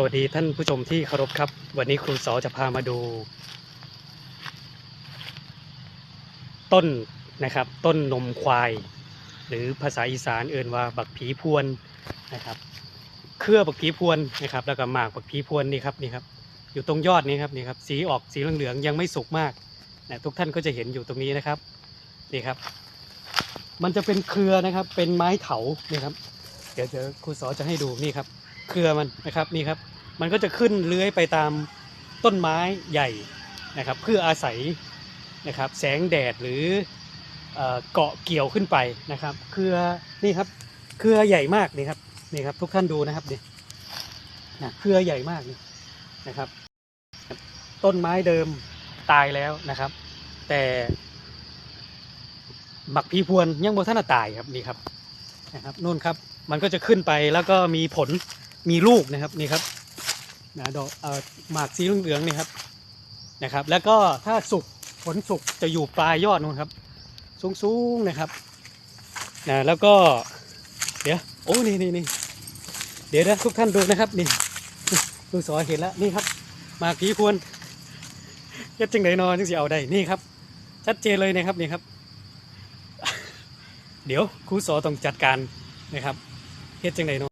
สวัสดีท่านผู้ชมที่เคารพครับ วันนี้ครูสอจะพามาดู ต้นนะครับ ต้นนมควาย หรือภาษาอีสานเอื่นว่าบักผีพวนนะครับ เครือบักผีพวนนะครับ แล้วก็หมากบักผีพวนนี่ครับนี่ครับ อยู่ตรงยอดนี้ครับนี่ครับสีออกสีเหลืองๆยังไม่สุกมากนะทุกท่านก็จะเห็นอยู่ตรงนี้นะครับนี่ครับ มันจะเป็นเครือนะครับเป็นไม้เถานี่ครับ เดี๋ยวเดี๋ยวครูสอจะให้ดูนี่ครับ เครือมันนะครับนี่ครับ มันก็จะขึ้นเลื้อยไปตามต้นไม้ใหญ่นะครับ เพื่ออาศัยนะครับแสงแดดหรือเอเกาะเกี่ยวขึ้นไปนะครับ เครือนี่ครับ เครือใหญ่มากนี่ครับนี่ครับทุกท่านดูนะครับนี่นะเครือใหญ่มากนี่นะครับ ต้นไม้เดิมตายแล้วนะครับ แต่บักพีพวนยังบ่ท่านตายครับนี่ครับนะครับนู่นครับ มันก็จะขึ้นไปแล้วก็มีผล มีลูกนะครับนี่ครับนะดอกเอ่อหมากสีเหลืองๆนี่ครับนะครับ แล้วก็ถ้าสุกผลสุกจะอยู่ปลายยอดนู่นครับ สูงๆนะครับนะแล้วก็เดี๋ยวโอ้นี่นี่นี่เดี๋ยวนะทุกท่านดูนะครับนี่ลูกศรเห็นแล้วนี่ครับหมากผีพวนเฮ็ดจังไดนอนจังสิเอาได้นี่ครับ ชัดเจนเลยนะครับนี่ครับ เดี๋ยวครูสอต้องจัดการนะครับเฮ็ดจังไดนอ